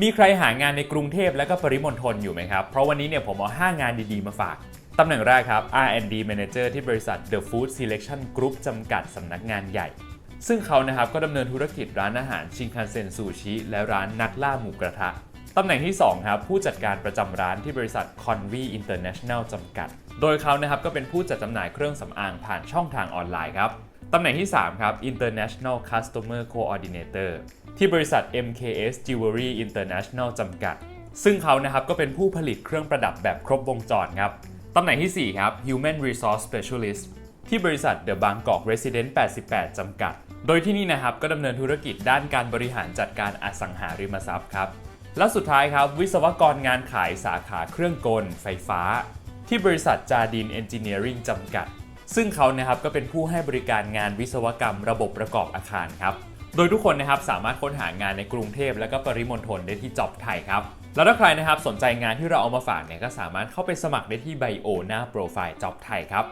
มีใครหางานในกรุงเทพและก็ปริมณฑลอยู่ไหมครับ เพราะวันนี้เนี่ยผมเอา 5 งานดีๆ มาฝาก ตำแหน่งแรกครับ R&D Manager ที่บริษัท The Food Selection Group จำกัดสำนักงานใหญ่ ซึ่งเขานะครับก็ดำเนินธุรกิจร้านอาหารชิงคันเซ็นซูชิและร้านนักล่าหมูกระทะ ตำแหน่งที่ 2 ครับ ผู้จัดการประจำร้านที่บริษัท Convi International จำกัด โดยเขานะครับก็เป็นผู้จัดจำหน่ายเครื่องสำอางผ่านช่องทางออนไลน์ครับ ตำแหน่งที่ 3 ครับ International Customer Coordinator ที่บริษัท MKS Jewelry International จำกัด ซึ่งเขานะครับก็เป็นผู้ผลิตเครื่องประดับแบบครบวงจรครับ ตำแหน่งทีสี่ 4 ครับ Human Resource Specialist ที่บริษัท The Bangkok Resident 88 จำกัด โดยที่นี่นะครับก็ดำเนินธุรกิจด้านการบริหารจัดการอสังหาริมทรัพย์ครับ และสุดท้ายครับ วิศวกรงานขายสาขาเครื่องกล ไฟฟ้า ที่บริษัทจาดินเอนจิเนียริงจำกัด ซึ่งเขานะครับก็เป็นผู้ให้บริการงานวิศวกรรมระบบประกอบอาคารครับ โดยทุกคนนะครับสามารถค้นหางานในกรุงเทพและก็ปริมณฑลได้ที่จ็อบไทยครับ แล้วถ้าใครนะครับสนใจงานที่เราเอามาฝากเนี่ยก็สามารถเข้าไปสมัครได้ที่ไบโอหน้าโปรไฟล์จ็อบไทยครับ